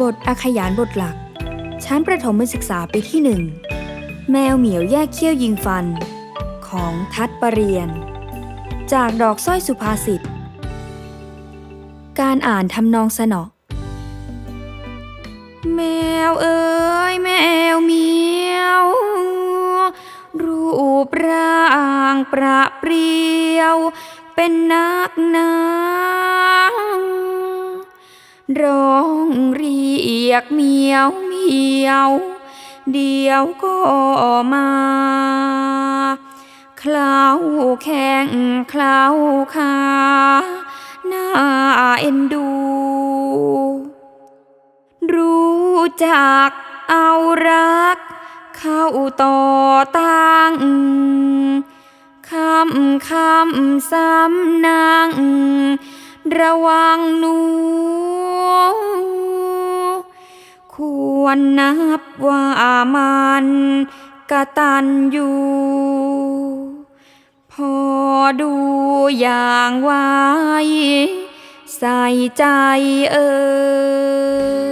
บทอาขยานบทหลัก ชั้นประถมศึกษาปีที่หนึ่งแมวเหมียวแยกเขี้ยวยิงฟัน ของทัดปรเรียน จากดอกสร้อยสุภาษิต การอ่านทำนองสนอแมวเอ้ยแมวเหมียว รูปร่างประเปรียว เป็นนักหนา ร้องเรียกเมียวเมียว เดียวก็มาคล้าแข้งคล้าขาน่าเอ็นดู รู้จักเอารัก เข้าต่อตั้งคำคำซ้ำนางระวังหนู ควรนับว่ามันกะตันอยู่ พอดูอย่างไว้ใส่ใจเออ